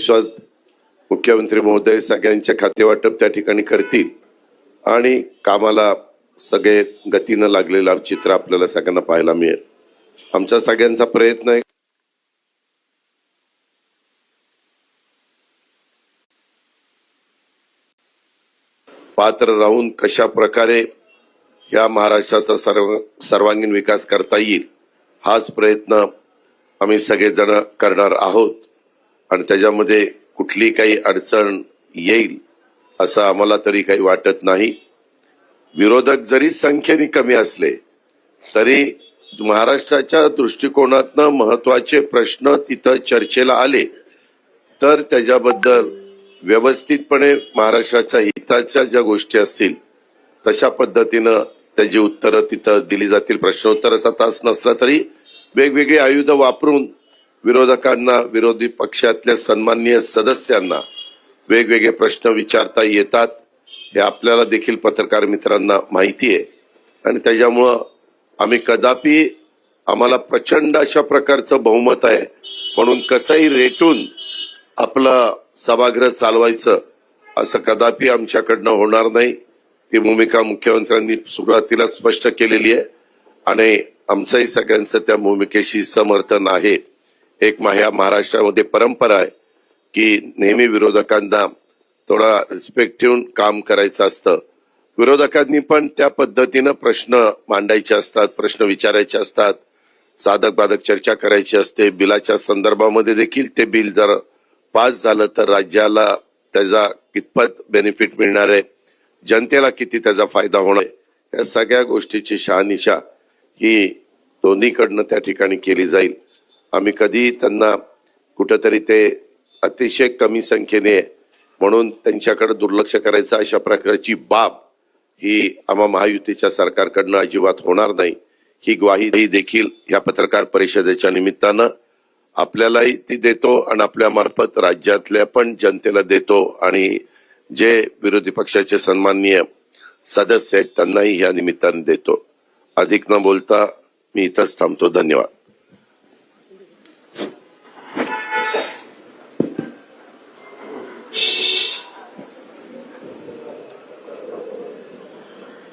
विश्वास मुख्यमंत्री महोदय सगळ्यांच्या खाते वाटप त्या ठिकाणी करतील आणि कामाला सगळे गतीनं लागलेलं चित्र आपल्याला सगळ्यांना पाहायला मिळेल. आमचा सगळ्यांचा प्रयत्न आहे. पात्र राहून कशा प्रकारे या महाराष्ट्राचा सर्व सर्वांगीण विकास करता येईल हाच प्रयत्न आम्ही सगळेजण करणार आहोत. आणि त्याच्यामध्ये कुठली काही अडचण येईल असं आम्हाला तरी काही वाटत नाही. विरोधक जरी संख्येने कमी असले तरी महाराष्ट्राच्या दृष्टिकोनातनं महत्त्वाचे प्रश्न तिथं चर्चेला आले तर त्याच्याबद्दल व्यवस्थितपणे महाराष्ट्राच्या हिताच्या ज्या गोष्टी असतील तशा पद्धतीनं त्याची उत्तरं तिथं दिली जातील. प्रश्नोत्तराचा तास नसला तरी वेगवेगळी आयुधं वापरून विरोधकांना विरोधी पक्षातल्या सन्माननीय सदस्यांना वेगवेगळे प्रश्न विचारता येतात हे आपल्याला देखील पत्रकार मित्रांना माहिती आहे. आणि त्याच्यामुळं आम्ही कदापि आम्हाला प्रचंड अशा प्रकारचं बहुमत आहे. म्हणून कसंही रेटून आपलं सभागृह चालवायचं असं कदापि आमच्याकडनं होणार नाही. ती भूमिका मुख्यमंत्र्यांनी सुरुवातीला स्पष्ट केलेली आहे. आणि आमचंही सगळ्यांचं त्या भूमिकेशी समर्थन आहे. एक ह्या महाराष्ट्रामध्ये परंपरा आहे की नेहमी विरोधकांना थोडा रिस्पेक्ट ठेवून काम करायचं असतं. विरोधकांनी पण त्या पद्धतीनं प्रश्न मांडायचे असतात प्रश्न विचारायचे असतात. साधक बाधक चर्चा करायची असते. बिलाच्या संदर्भामध्ये देखील ते बिल जर पास झालं तर राज्याला त्याचा कितपत बेनिफिट मिळणार आहे? जनतेला किती त्याचा फायदा होणार आहे? या सगळ्या गोष्टीची शहानिशा ही दोन्हीकडनं त्या ठिकाणी केली जाईल. आम्ही कधी त्यांना कुठंतरी ते अतिशय कमी संख्येने म्हणून त्यांच्याकडे दुर्लक्ष करायचं अशा प्रकारची बाब ही आम्हा महायुतीच्या सरकारकडनं अजिबात होणार नाही. ही ग्वाही देखील या पत्रकार परिषदेच्या निमित्तानं आपल्यालाही ती देतो आणि आपल्यामार्फत राज्यातल्या पण जनतेला देतो आणि जे विरोधी पक्षाचे सन्माननीय सदस्य आहेत त्यांनाही या निमित्ताने देतो. अधिक न बोलता मी इथंच थांबतो. धन्यवाद.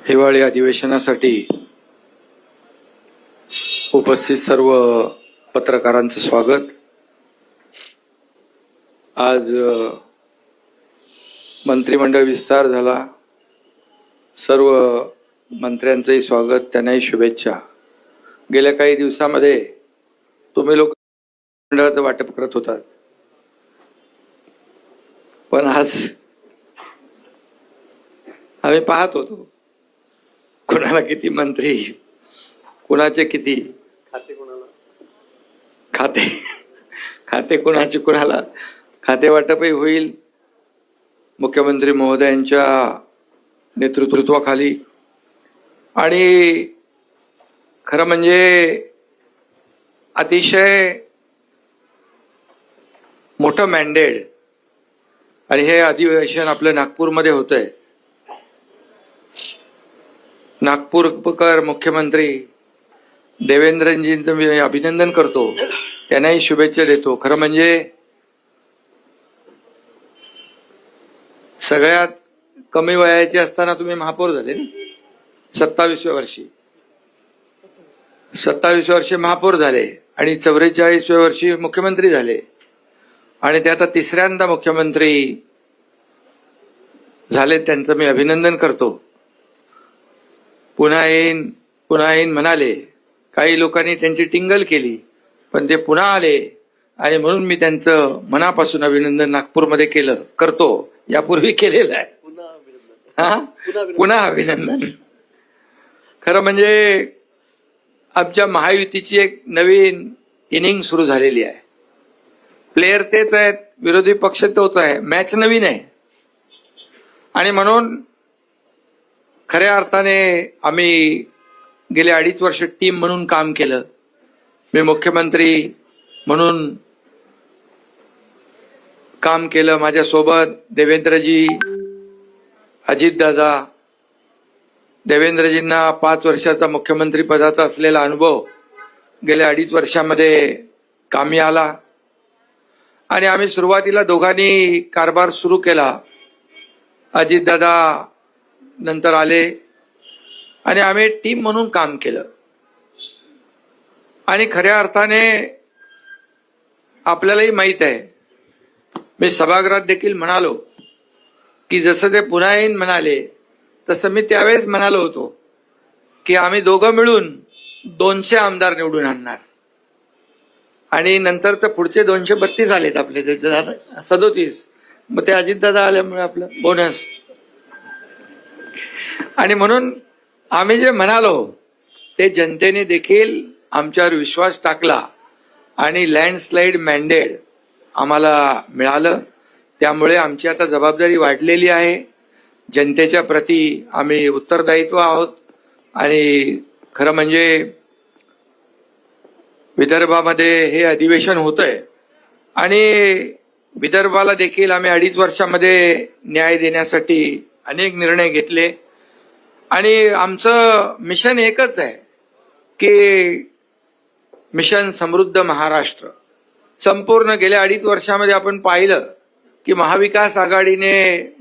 हिवाळी अधिवेशनासाठी उपस्थित सर्व पत्रकारांचं स्वागत. आज मंत्रिमंडळ विस्तार झाला. सर्व मंत्र्यांचंही स्वागत त्यांनाही शुभेच्छा. गेल्या काही दिवसामध्ये तुम्ही लोक मंडळाचं वाटप करत होतात. पण आज आम्ही पाहत होतो कुणाला किती मंत्री कुणाचे किती? खाते खाते कुणाचे कुणाला? खाते वाटपही होईल. मुख्यमंत्री महोदयांच्या नेतृत्वाखाली. आणि खरं म्हणजे अतिशय मोठं मॅन्डेट आणि हे अधिवेशन आपलं नागपूरमध्ये होतंय. नागपूरकर मुख्यमंत्री देवेंद्रजींचं मी अभिनंदन करतो. त्यांनाही शुभेच्छा देतो. खरं म्हणजे सगळ्यात कमी वयाचे असताना तुम्ही महापौर झाले ना? सत्तावीसव्या वर्षी. सत्तावीसव्या वर्षी महापौर झाले आणि चौवेचाळीसव्या वर्षी मुख्यमंत्री झाले. आणि ते आता तिसऱ्यांदा मुख्यमंत्री झाले त्यांचं मी अभिनंदन करतो. पुन्हा येईन पुन्हा येईन म्हणाले. काही लोकांनी त्यांची टिंगल केली पण ते पुन्हा आले. आणि म्हणून मी त्यांचं मनापासून अभिनंदन नागपूरमध्ये केलं करतो. यापूर्वी केलेलं आहे. हा? पुन्हा अभिनंदन. खरं म्हणजे आमच्या महायुतीची एक नवीन इनिंग सुरू झालेली आहे. प्लेयर तेच आहेत विरोधी पक्ष तोच आहे. मॅच नवीन आहे. आणि म्हणून खऱ्या अर्थाने आम्ही गेले अडीच वर्ष टीम म्हणून काम केलं. मी मुख्यमंत्री म्हणून काम केलं. माझ्यासोबत देवेंद्रजी अजितदादा देवेंद्रजींना पाच वर्षाचा मुख्यमंत्री पदाचा असलेला अनुभव गेल्या अडीच वर्षामध्ये कामी आला. आणि आम्ही सुरुवातीला दोघांनी कारभार सुरू केला. अजितदादा नंतर आले. आणि आम्ही टीम म्हणून काम केलं. आणि खऱ्या अर्थाने आपल्यालाही माहीत आहे. मी सभागृहात देखील म्हणालो की जसं ते पुन्हा येईन म्हणाले तसं मी त्यावेळेस म्हणालो होतो की आम्ही दोघं मिळून दोनशे आमदार निवडून आणणार. आणि नंतर तर पुढचे दोनशे बत्तीस आलेत आपले सदोतीस. मग ते अजितदादा आल्यामुळे आपलं बोनस आणि म्हणून आम्ही जे म्हणालो ते जनतेने देखील आमच्यावर विश्वास टाकला आणि लँडस्लाईड मॅन्डेट आम्हाला मिळालं. त्यामुळे आमची आता जबाबदारी वाढलेली आहे. जनतेच्या प्रती आम्ही उत्तरदायित्व आहोत आणि खरं म्हणजे विदर्भामध्ये हे अधिवेशन होत आहे आणि विदर्भाला देखील आम्ही अडीच वर्षामध्ये न्याय देण्यासाठी अनेक निर्णय घेतले. आणि आमचं मिशन एकच आहे की मिशन समृद्ध महाराष्ट्र. संपूर्ण गेल्या अडीच वर्षामध्ये आपण पाहिलं की महाविकास आघाडीने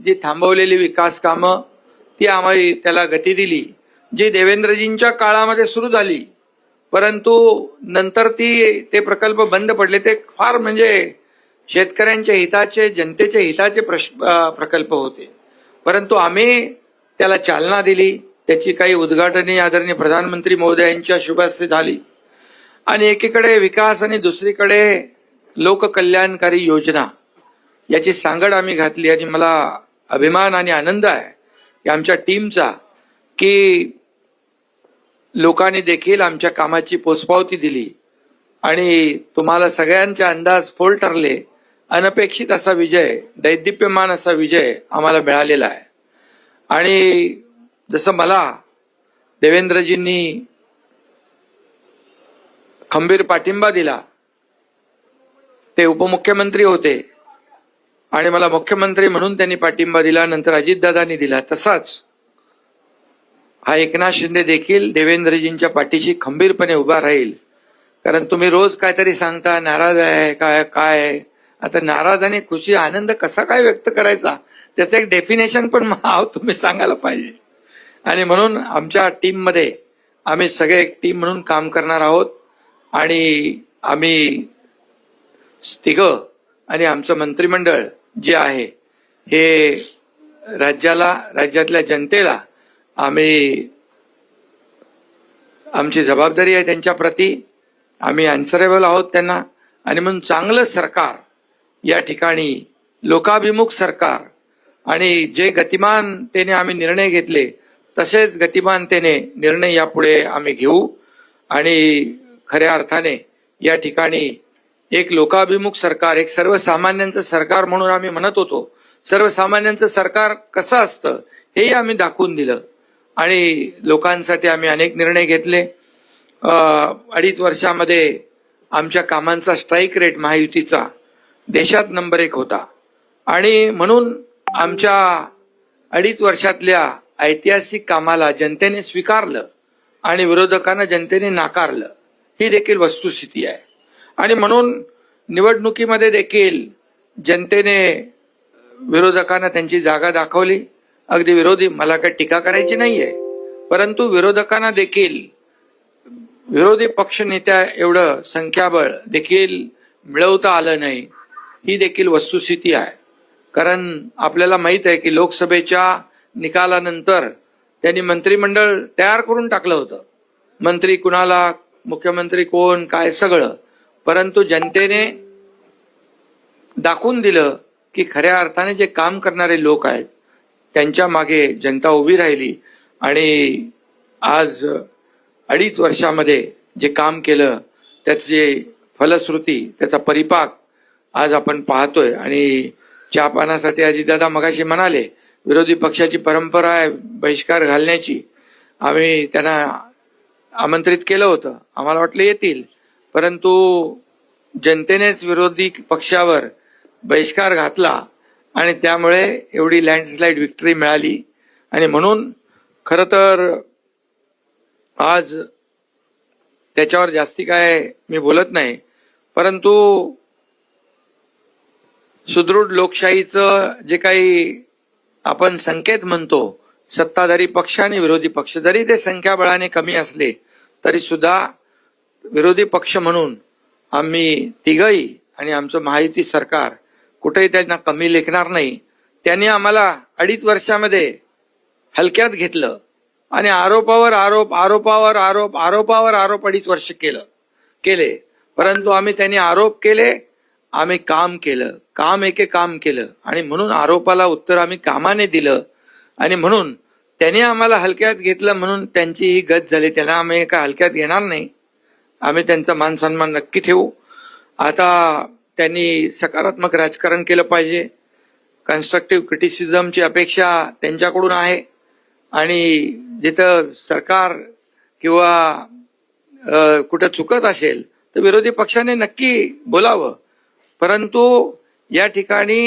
जी थांबवलेली विकास कामं ती आम्ही त्याला गती दिली जी देवेंद्रजींच्या काळामध्ये सुरू झाली. परंतु नंतर ती ते प्रकल्प बंद पडले. ते फार म्हणजे शेतकऱ्यांच्या हिताचे जनतेच्या हिताचे प्रश प्रकल्प होते. परंतु आम्ही त्याला चालना दिली. त्याची काही उद्घाटने आदरणीय प्रधानमंत्री महोदयांच्या शुभस्ते झाली. आणि एकीकडे विकास आणि दुसरीकडे लोककल्याणकारी योजना. याची सांगड आम्ही घातली आणि मला अभिमान आणि आनंद आहे. की आमच्या टीमचा की लोकांनी देखील आमच्या कामाची पोचपावती दिली. आणि तुम्हाला सगळ्यांचे अंदाज फोल ठरले. अनपेक्षित असा विजय दैदिप्यमान असा विजय आम्हाला मिळालेला आहे. आणि जसं मला देवेंद्रजींनी खंबीर पाठिंबा दिला ते उपमुख्यमंत्री होते आणि मला मुख्यमंत्री म्हणून त्यांनी पाठिंबा दिला नंतर अजितदादांनी दिला. तसाच हा एकनाथ शिंदे देखील देवेंद्रजींच्या पाठीशी खंबीरपणे उभा राहील. कारण तुम्ही रोज काहीतरी सांगता नाराज आहे काय काय आहे. आता नाराज आणि खुशी आनंद कसा काय व्यक्त करायचा? त्याचं एक डेफिनेशन पण आहो तुम्ही सांगायला पाहिजे. आणि म्हणून आमच्या टीममध्ये आम्ही सगळे एक टीम म्हणून काम करणार आहोत. आणि आम्ही तिघ आणि आमचं मंत्रिमंडळ जे आहे हे राज्याला राज्यातल्या जनतेला आम्ही आमची जबाबदारी आहे त्यांच्या प्रती. आम्ही अन्सरेबल आहोत त्यांना. आणि म्हणून चांगलं सरकार या ठिकाणी लोकाभिमुख सरकार आणि जे गतिमानतेने आम्ही निर्णय घेतले तसेच गतिमानतेने निर्णय यापुढे आम्ही घेऊ. आणि खऱ्या अर्थाने या ठिकाणी एक लोकाभिमुख सरकार एक सर्वसामान्यांचं सरकार म्हणून आम्ही म्हणत होतो. सर्वसामान्यांचं सरकार कसं असतं हेही आम्ही दाखवून दिलं. आणि लोकांसाठी आम्ही अनेक निर्णय घेतले. अडीच वर्षामध्ये आमच्या कामांचा स्ट्राईक रेट महायुतीचा देशात नंबर एक होता. आणि म्हणून आमच्या अडीच वर्षातल्या ऐतिहासिक कामाला जनतेने स्वीकारलं आणि विरोधकांना जनतेने नाकारलं ही देखील वस्तुस्थिती आहे. आणि म्हणून निवडणुकीमध्ये देखील जनतेने विरोधकांना त्यांची जागा दाखवली. अगदी विरोधी मला काही टीका करायची नाहीये. परंतु विरोधकांना देखील विरोधी पक्ष नेत्या एवढं संख्याबळ देखील मिळवता आलं नाही ही देखील वस्तुस्थिती आहे. कारण आपल्याला माहीत आहे की लोकसभेच्या निकालानंतर त्यांनी मंत्रिमंडळ तयार करून टाकलं होतं. मंत्री कुणाला मुख्यमंत्री कोण काय सगळं. परंतु जनतेने दाखवून दिलं की खऱ्या अर्थाने जे काम करणारे लोक आहेत त्यांच्या मागे जनता उभी राहिली. आणि आज अडीच वर्षामध्ये जे काम केलं त्याचे फलश्रुती त्याचा परिपाक आज आपण पाहतोय. आणि चहा पानासाठी अजितदादा मगाशी म्हणाले विरोधी पक्षाची परंपरा आहे बहिष्कार घालण्याची. आम्ही त्यांना आमंत्रित केलं होतं. आम्हाला वाटलं येतील. परंतु जनतेनेच विरोधी पक्षावर बहिष्कार घातला आणि त्यामुळे एवढी लँडस्लाईड विक्टरी मिळाली. आणि म्हणून खर तर आज त्याच्यावर जास्ती काय मी बोलत नाही. परंतु सुदृढ लोकशाहीचं जे काही आपण संकेत म्हणतो सत्ताधारी पक्ष आणि विरोधी पक्ष जरी ते संख्याबळाने कमी असले तरी सुद्धा विरोधी पक्ष म्हणून आम्ही तिघही आणि आमचं महायुती सरकार कुठेही त्यांना कमी लेखणार नाही. त्यांनी आम्हाला अडीच वर्षामध्ये हलक्यात घेतलं आणि आरोपावर आरोप आरोपावर आरोप आरोपावर आरोप अडीच वर्ष केलं केले. परंतु आम्ही त्यांनी आरोप केले आम्ही काम केलं काम एके काम केलं. आणि म्हणून आरोपाला उत्तर आम्ही कामाने दिलं. आणि म्हणून त्यांनी आम्हाला हलक्यात घेतलं म्हणून त्यांची ही गत झाली. त्यांना आम्ही एका हलक्यात घेणार नाही. आम्ही त्यांचा मान सन्मान नक्की ठेवू. आता त्यांनी सकारात्मक राजकारण केलं पाहिजे. कन्स्ट्रक्टिव्ह क्रिटिसिझमची अपेक्षा त्यांच्याकडून आहे. आणि जिथं सरकार किंवा कुठं चुकत असेल तर विरोधी पक्षाने नक्की बोलावं. परंतु या ठिकाणी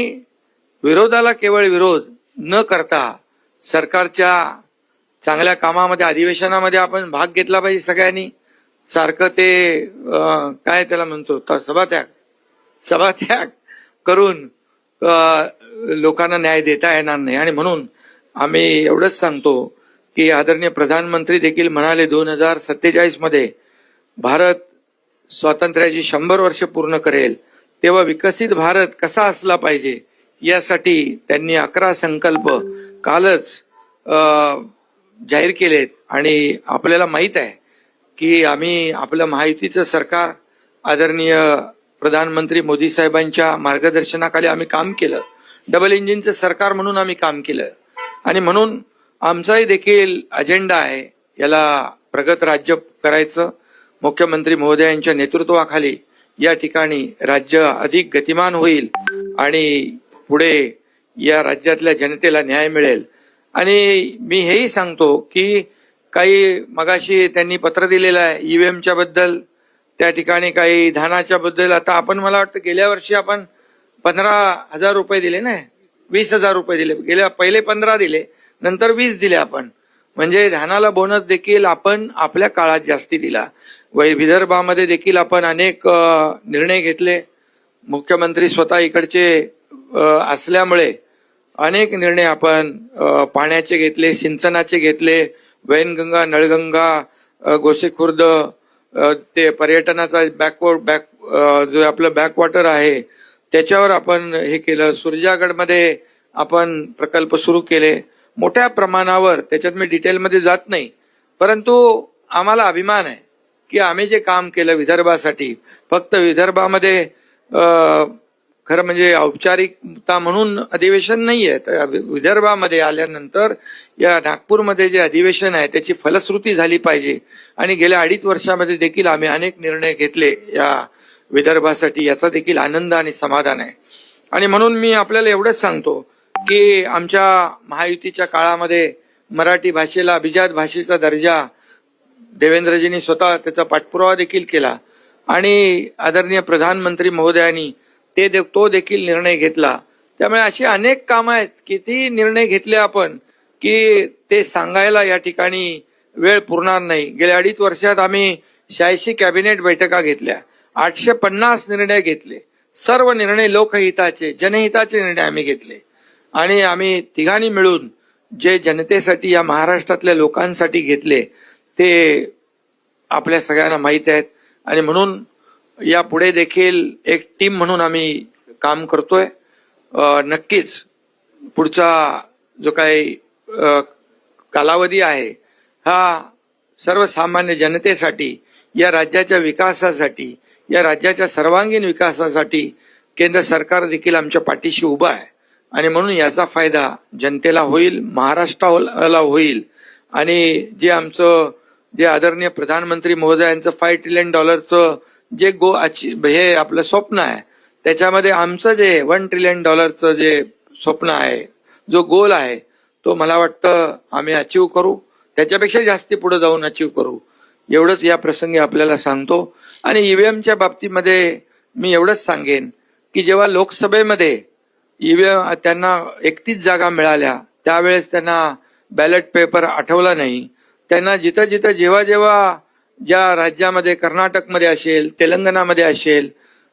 विरोधाला केवळ विरोध न करता सरकारच्या चांगल्या कामामध्ये अधिवेशनामध्ये आपण भाग घेतला पाहिजे सगळ्यांनी. सारखं ते काय त्याला म्हणतो सभात्याग. सभात्याग करून लोकांना न्याय देता येणार नाही. आणि म्हणून आम्ही एवढंच सांगतो की आदरणीय प्रधानमंत्री देखील म्हणाले दोन हजार सत्तेचाळीसमध्ये भारत स्वातंत्र्याची शंभर वर्ष पूर्ण करेल. तेव्हा विकसित भारत कसा असला पाहिजे यासाठी त्यांनी अकरा संकल्प कालच जाहीर केलेत. आणि आपल्याला माहीत आहे की आम्ही आपलं महायुतीचं सरकार आदरणीय प्रधानमंत्री मोदी साहेबांच्या मार्गदर्शनाखाली आम्ही काम केलं. डबल इंजिनचं सरकार म्हणून आम्ही काम केलं. आणि म्हणून आमचाही देखील अजेंडा आहे याला प्रगत राज्य करायचं. मुख्यमंत्री महोदयांच्या नेतृत्वाखाली या ठिकाणी राज्य अधिक गतिमान होईल आणि पुढे या राज्यातल्या जनतेला न्याय मिळेल. आणि मी हेही सांगतो की काही मगाशी त्यांनी पत्र दिलेलं आहे ईव्हीएमच्या बद्दल त्या ठिकाणी काही धानाच्या बद्दल. आता आपण मला वाटतं गेल्या वर्षी आपण पंधरा हजार रुपये दिले ना? वीस हजार रुपये दिले. गेल्या पहिले पंधरा दिले नंतर वीस दिले आपण. म्हणजे धानाला बोनस देखील आपण आपल्या काळात जास्ती दिला. वै विदर्भामध्ये देखील आपण अनेक निर्णय घेतले. मुख्यमंत्री स्वतः इकडचे असल्यामुळे अनेक निर्णय आपण पाण्याचे घेतले सिंचनाचे घेतले वैनगंगा नळगंगा गोसेखुर्द ते पर्यटनाचा बॅकवर्ड बॅक जो आपलं बॅकवॉटर आहे त्याच्यावर आपण हे केलं. सुरजागडमध्ये आपण प्रकल्प सुरू केले. मोठ्या प्रमाणावर त्याच्यात मी डिटेलमध्ये जात नाही परंतु आम्हाला अभिमान आहे. की आम्ही जे काम केलं विदर्भासाठी फक्त विदर्भामध्ये खरं म्हणजे औपचारिकता म्हणून अधिवेशन नाहीये. तर विदर्भामध्ये आल्यानंतर या नागपूरमध्ये जे अधिवेशन आहे त्याची फलश्रुती झाली पाहिजे. आणि गेल्या अडीच वर्षामध्ये देखील आम्ही अनेक निर्णय घेतले या विदर्भासाठी. याचा देखील आनंद आणि समाधान आहे. आणि म्हणून मी आपल्याला एवढंच सांगतो की आमच्या महायुतीच्या काळामध्ये मराठी भाषेला अभिजात भाषेचा दर्जा देवेंद्रजींनी स्वतः त्याचा पाठपुरावा देखील केला. आणि आदरणीय प्रधानमंत्री महोदयांनी ते दे- तो देखील निर्णय घेतला. त्यामुळे अशी अनेक कामं आहेत किती निर्णय घेतले आपण की ते सांगायला या ठिकाणी वेळ पुरणार नाही. गेल्या अडीच वर्षात आम्ही शहाऐंशी कॅबिनेट बैठका घेतल्या. आठशे पन्नास निर्णय घेतले. सर्व निर्णय लोकहिताचे जनहिताचे निर्णय आम्ही घेतले. आणि आम्ही तिघांनी मिळून जे जनतेसाठी या महाराष्ट्रातल्या लोकांसाठी घेतले ते आपल्या सगळ्यांना माहीत आहेत. आणि म्हणून या पुढे देखील एक टीम म्हणून आम्ही काम करतोय. नक्कीच पुढचा जो काही कालावधी आहे हा सर्वसामान्य जनतेसाठी या राज्याच्या विकासासाठी या राज्याच्या सर्वांगीण विकासासाठी केंद्र सरकार देखील आमच्या पाठीशी उभं आहे. आणि म्हणून याचा फायदा जनतेला होईल महाराष्ट्राला होईल. आणि जे आमचं जे आदरणीय प्रधानमंत्री महोदयांचं फाय ट्रिलियन डॉलरचं जे गो अची- हे आपलं स्वप्न आहे. त्याच्यामध्ये आमचं जे वन ट्रिलियन डॉलरचं जे स्वप्न आहे जो गोल आहे तो मला वाटतं आम्ही अचीव करू. त्याच्यापेक्षा जास्ती पुढे जाऊन अचीव करू. एवढंच या प्रसंगी आपल्याला सांगतो. आणि ईव्हीएमच्या बाबतीमध्ये मी एवढंच सांगेन की जेव्हा लोकसभेमध्ये ईव्हीएम त्यांना एकतीस जागा मिळाल्या त्यावेळेस त्यांना बॅलेट पेपर आठवला नाही. त्यांना जिथं जिथं जेव्हा जेव्हा ज्या राज्यामध्ये कर्नाटकमध्ये असेल तेलंगणामध्ये असेल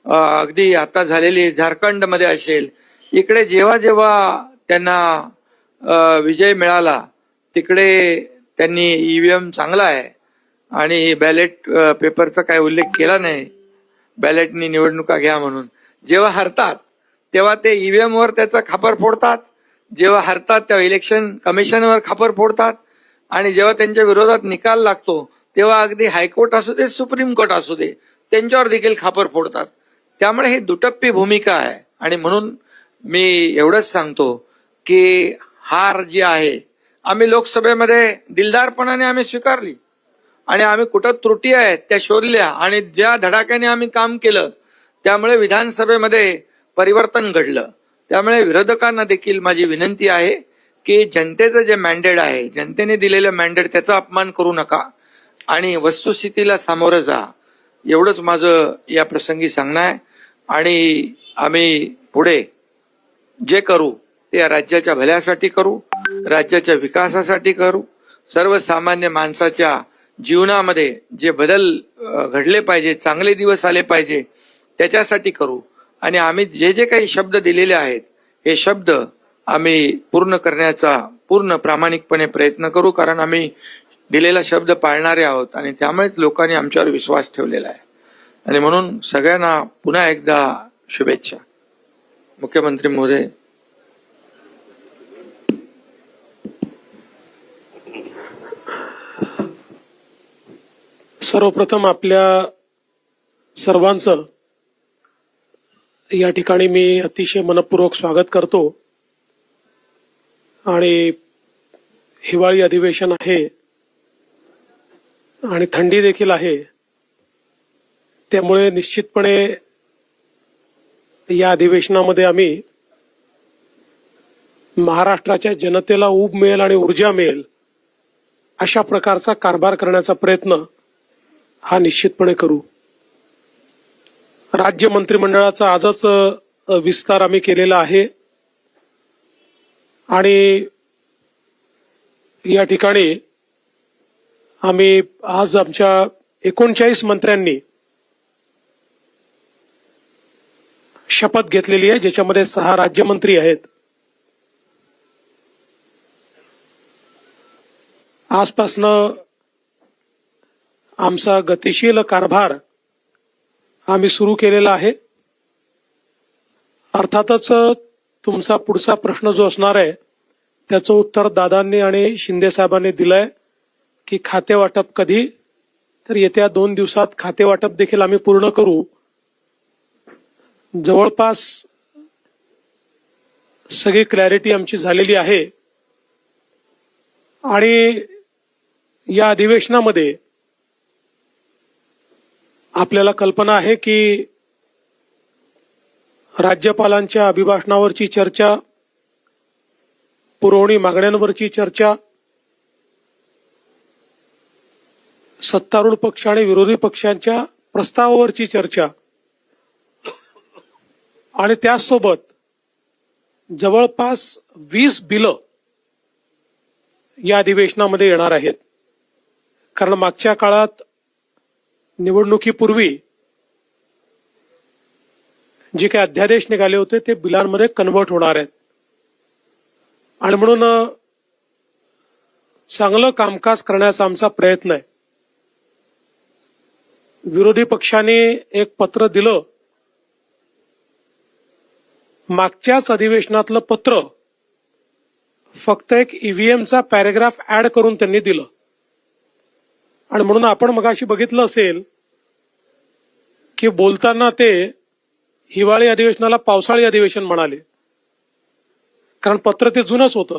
अगदी आता झालेली झारखंडमध्ये असेल इकडे जेव्हा जेव्हा त्यांना विजय मिळाला तिकडे त्यांनी ई व्ही एम चांगला आहे. आणि बॅलेट पेपरचा काही उल्लेख केला नाही बॅलेटनी निवडणुका घ्या म्हणून. जेव्हा हरतात तेव्हा ते ईव्हीएम वर त्याचा खापर फोडतात. जेव्हा हरतात तेव्हा इलेक्शन कमिशनवर खापर फोडतात. आणि जेव्हा त्यांच्या विरोधात निकाल लागतो तेव्हा अगदी हायकोर्ट असू दे सुप्रीम कोर्ट असू दे त्यांच्यावर देखील खापर फोडतात. त्यामुळे ही दुटप्पी भूमिका आहे. आणि म्हणून मी एवढंच सांगतो की हार जी आहे आम्ही लोकसभेमध्ये दिलदारपणाने आम्ही स्वीकारली. आणि आम्ही कुठं त्रुटी आहेत त्या शोधल्या आणि ज्या धडाक्याने आम्ही काम केलं त्यामुळे विधानसभेमध्ये परिवर्तन घडलं. त्यामुळे विरोधकांना देखील माझी विनंती आहे की जनतेचं जे मॅन्डेट आहे जनतेने दिलेलं मॅन्डेट त्याचा अपमान करू नका आणि वस्तुस्थितीला सामोरं जा. एवढंच माझं या प्रसंगी सांगणं आहे. आणि आम्ही पुढे जे करू ते या राज्याच्या भल्यासाठी करू राज्याच्या विकासासाठी करू. सर्वसामान्य माणसाच्या जीवनामध्ये जे बदल घडले पाहिजे चांगले दिवस आले पाहिजे त्याच्यासाठी करू. आणि आम्ही जे जे काही शब्द दिलेले आहेत हे शब्द आम्ही पूर्ण करण्याचा पूर्ण प्रामाणिकपणे प्रयत्न करू कारण आम्ही दिलेला शब्द पाळणारे आहोत आणि त्यामुळेच लोकांनी आमच्यावर विश्वास ठेवलेला आहे. आणि म्हणून सगळ्यांना पुन्हा एकदा शुभेच्छा. मुख्यमंत्री महोदय. सर्वप्रथम आपल्या सर्वांचं या ठिकाणी मी अतिशय मनपूर्वक स्वागत करतो. आणि हिवाळी अधिवेशन आहे आणि थंडी देखील आहे त्यामुळे निश्चितपणे या अधिवेशनामध्ये आम्ही महाराष्ट्राच्या जनतेला ऊब मिळेल आणि ऊर्जा मिळेल अशा प्रकारचा कारभार करण्याचा प्रयत्न हा निश्चितपणे करू. राज्य मंत्रिमंडळाचा आजच विस्तार आम्ही केलेला आहे. आणि या ठिकाणी आम्ही आज आमच्या एकोणचाळीस मंत्र्यांनी शपथ घेतलेली आहे ज्याच्यामध्ये सहा राज्यमंत्री आहेत. आजपासनं आमचा गतिशील कारभार आम्ही सुरू केलेला आहे. अर्थातच तुमचा पुढचा प्रश्न जो असणार आहे त्याचं उत्तर दादांनी आणि शिंदे साहेबांनी दिलंय की खाते वाटप कधी? तर येत्या दोन दिवसात खाते वाटप देखील आम्ही पूर्ण करू. जवळपास सगळी क्लॅरिटी आमची झालेली आहे. आणि या अधिवेशनामध्ये आपल्याला कल्पना आहे की राज्यपालांच्या अभिभाषणावरची चर्चा पुरवणी मागण्यांवरची चर्चा सत्तारूढ पक्ष आणि विरोधी पक्षांच्या प्रस्तावावरची चर्चा. आणि त्याचसोबत जवळपास वीस बिलं या अधिवेशनामध्ये येणार आहेत. कारण मागच्या काळात निवडणुकीपूर्वी जे काही अध्यादेश निघाले होते ते बिलांमध्ये कन्वर्ट होणार आहेत. आणि म्हणून चांगलं कामकाज करण्याचा आमचा प्रयत्न आहे. विरोधी पक्षाने एक पत्र दिलं. मागच्याच अधिवेशनातलं पत्र फक्त एक ईव्हीएमचा पॅरेग्राफ ऍड करून त्यांनी दिलं. आणि म्हणून आपण मगाशी बघितलं असेल की बोलताना ते हिवाळी अधिवेशनाला पावसाळी अधिवेशन म्हणाले. कारण पत्र ते जुनच होतं.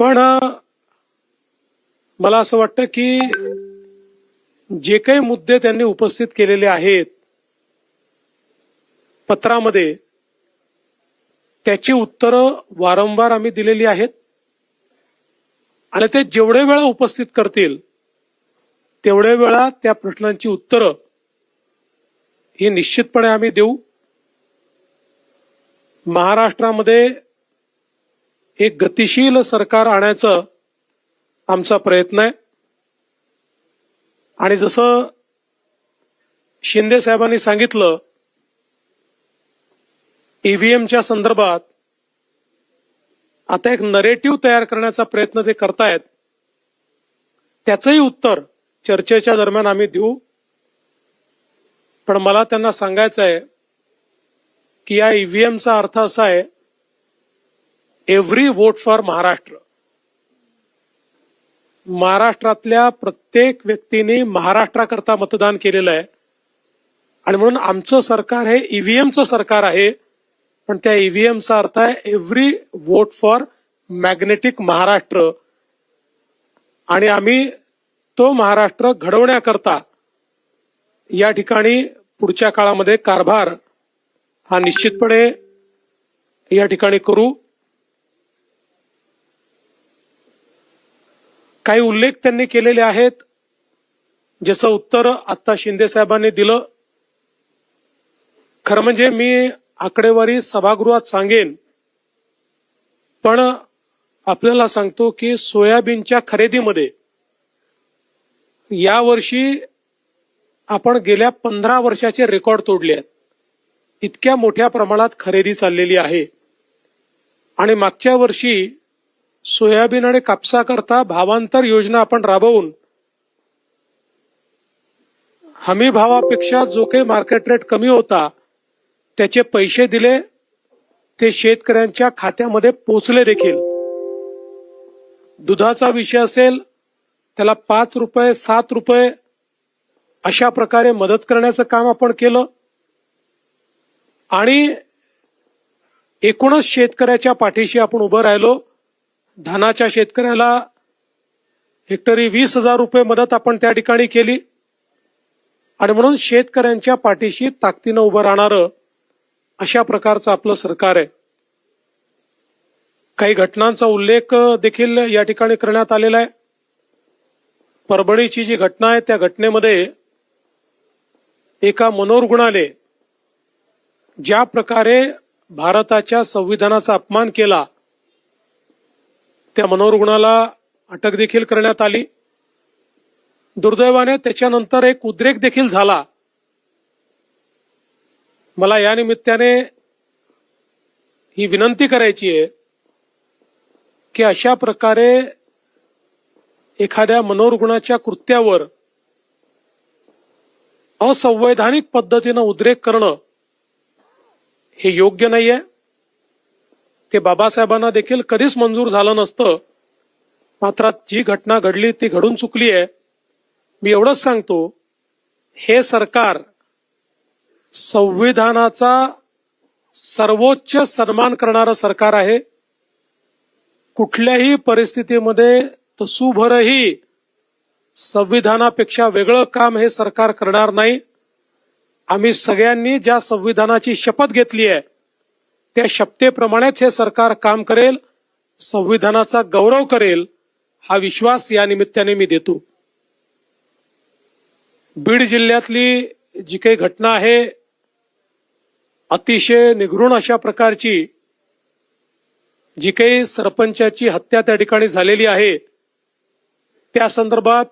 पण मला असं वाटतं की जे काही मुद्दे त्यांनी उपस्थित केलेले आहेत पत्रामध्ये त्याची उत्तरं वारंवार आम्ही दिलेली आहेत. आणि ते जेवढे वेळा उपस्थित करतील तेवढ्या वेळा त्या प्रश्नांची उत्तरं ही निश्चितपणे आम्ही देऊ. महाराष्ट्रामध्ये एक गतिशील सरकार आणायचं आमचा प्रयत्न आहे. आणि जसं शिंदे साहेबांनी सांगितलं ईव्हीएमच्या संदर्भात आता एक नरेटिव्ह तयार करण्याचा प्रयत्न ते करतायत. त्याचंही उत्तर चर्चेच्या दरम्यान आम्ही देऊ. पण मला त्यांना सांगायचं आहे की या ईव्हीएमचा अर्थ असा आहे एव्हरी वोट फॉर महाराष्ट्र महाराष्ट्रातल्या प्रत्येक व्यक्तीने महाराष्ट्राकरता मतदान केलेलं आहे. आणि म्हणून आमचं सरकार हे ईव्हीएमचं सरकार आहे पण त्या ईव्हीएमचा अर्थ आहे every vote for magnetic Maharashtra आणि आम्ही तो महाराष्ट्र घडवण्याकरता या ठिकाणी पुढच्या काळामध्ये कारभार हा निश्चितपणे या ठिकाणी करू. काही उल्लेख त्यांनी केलेले आहेत. ज्याचं उत्तर आता शिंदे साहेबांनी दिलं. खरं म्हणजे मी आकडेवारी सभागृहात सांगेन. पण आपल्याला सांगतो की सोयाबीनच्या खरेदीमध्ये यावर्षी आपण गेल्या पंधरा वर्षाचे रेकॉर्ड तोडले आहेत. इतक्या मोठ्या प्रमाणात खरेदी चाललेली आहे. आणि मागच्या वर्षी सोयाबीन आणि कापसाकरता भावांतर योजना आपण राबवून हमी भावापेक्षा जो काही मार्केट रेट कमी होता त्याचे पैसे दिले ते शेतकऱ्यांच्या खात्यामध्ये पोचले देखील. दुधाचा विषय असेल त्याला पाच रुपये सात रुपये अशा प्रकारे मदत करण्याचं काम आपण केलं. आणि एकूणच शेतकऱ्याच्या पाठीशी आपण उभं राहिलो. धानाच्या शेतकऱ्याला हेक्टरी वीस हजार रुपये मदत आपण त्या ठिकाणी केली. आणि म्हणून शेतकऱ्यांच्या पाठीशी ताकदीनं उभं राहणारं अशा प्रकारचं आपलं सरकार आहे. काही घटनांचा उल्लेख देखील या ठिकाणी करण्यात आलेला आहे. परभणीची जी घटना आहे त्या घटनेमध्ये एका मनोरुग्णाने ज्या प्रकारे भारताच्या संविधानाचा अपमान केला त्या मनोरुग्णाला अटक देखील करण्यात आली. दुर्दैवाने त्याच्यानंतर एक उद्रेक देखील झाला. मला या निमित्ताने ही विनंती करायची आहे की अशा प्रकारे एखाद्या मनोरुग्णाच्या कृत्यावर असंवैधानिक पद्धतीनं उद्रेक करणं हे योग्य नाहीये. ते बाबासाहेबांना देखील कधीच मंजूर झालं नसतं. मात्र जी घटना घडली ती घडून चुकली आहे. मी एवढंच सांगतो हे सरकार संविधानाचा सर्वोच्च सन्मान करणारं सरकार आहे. कुठल्याही परिस्थितीमध्ये तसूभरही संविधानापेक्षा वेगळं काम हे सरकार करणार नाही. आम्ही सगळ्यांनी ज्या संविधानाची शपथ घेतली आहे त्या शपथेप्रमाणेच हे सरकार काम करेल संविधानाचा गौरव करेल हा विश्वास या निमित्ताने मी देतो. बीड जिल्ह्यातली जी काही घटना आहे अतिशय निघृण अशा प्रकारची जी काही सरपंचाची हत्या त्या ठिकाणी झालेली आहे त्या संदर्भात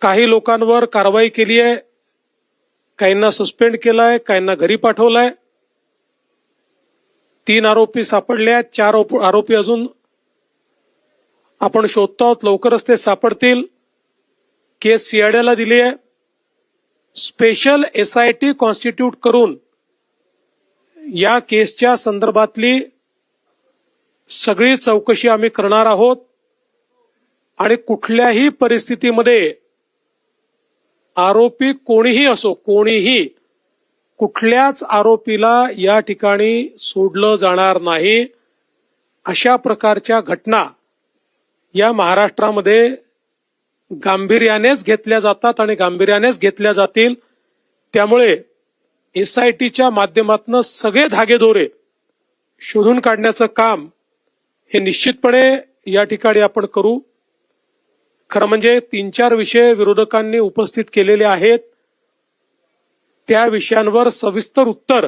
काही लोकांवर कारवाई केली आहे काहींना सस्पेंड केलाय काहींना घरी पाठवलाय. तीन आरोपी सापडले आहेत चार आरोपी अजून आपण शोधतो आहोत लवकरच ते सापडतील. केस सीआयडीला दिली आहे स्पेशल एसआयटी कॉन्स्टिट्यूट करून या केसच्या संदर्भातली सगळी चौकशी आम्ही करणार आहोत. आणि कुठल्याही परिस्थितीमध्ये आरोपी कोणीही असो कोणीही कुठल्याच आरोपीला या ठिकाणी सोडलं जाणार नाही. अशा प्रकारच्या घटना या महाराष्ट्रामध्ये गांभीर्यानेच घेतल्या जातात आणि गांभीर्यानेच घेतल्या जातील. त्यामुळे एसआयटीच्या माध्यमातून सगळे धागेदोरे शोधून काढण्याचं काम हे निश्चितपणे या ठिकाणी आपण करू. खरं म्हणजे तीन चार विषय विरोधकांनी उपस्थित केलेले आहेत. त्या विषयांवर सविस्तर उत्तर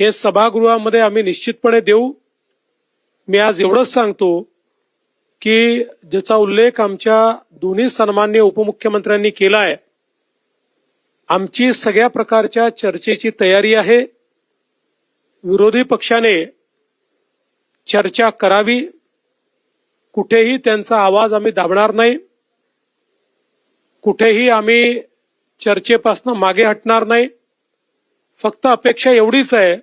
हे सभागृहामध्ये आम्ही निश्चितपणे देऊ. मी आज एवढंच सांगतो की ज्याचा उल्लेख आमच्या दोन्ही सन्मान्य उपमुख्यमंत्र्यांनी केला आहे आमची सगळ्या प्रकारच्या चर्चेची तयारी आहे. विरोधी पक्षाने चर्चा करावी. कुठेही त्यांचा आवाज आम्ही दाबणार नाही. कुठेही आम्ही चर्चेपासून मागे हटणार नाही. फक्त अपेक्षा एवढीच आहे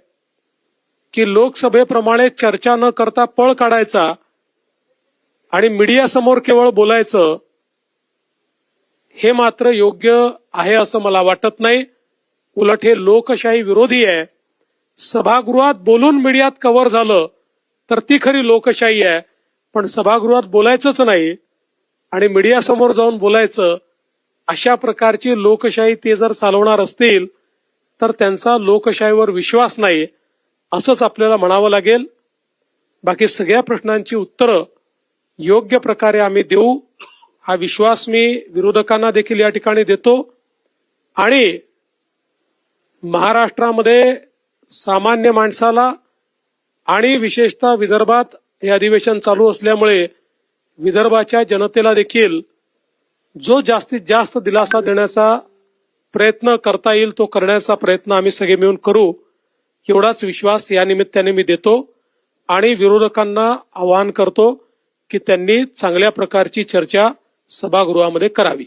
की लोकसभेप्रमाणे चर्चा न करता पळ काढायचा आणि मीडियासमोर केवळ बोलायचं हे मात्र योग्य आहे असं मला वाटत नाही. उलट हे लोकशाही विरोधी आहे. सभागृहात बोलून मीडियात कव्हर झालं तर ती खरी लोकशाही आहे. पण सभागृहात बोलायचंच नाही आणि मीडियासमोर जाऊन बोलायचं अशा प्रकारची लोकशाही ते जर चालवणार असतील तर त्यांचा लोकशाहीवर विश्वास नाही असंच आपल्याला म्हणावं लागेल. बाकी सगळ्या प्रश्नांची उत्तरं योग्य प्रकारे आम्ही देऊ. हा विश्वास मी विरोधकांना देखील या ठिकाणी देतो. आणि महाराष्ट्रामध्ये सामान्य माणसाला आणि विशेषतः विदर्भात हे अधिवेशन चालू असल्यामुळे विदर्भाच्या जनतेला देखील जो जास्तीत जास्त दिलासा देण्याचा प्रयत्न करता येईल तो करण्याचा प्रयत्न आम्ही सगळे मिळून करू एवढाच विश्वास या निमित्ताने मी देतो आणि विरोधकांना आवाहन करतो की त्यांनी चांगल्या प्रकारची चर्चा सभागृहामध्ये करावी.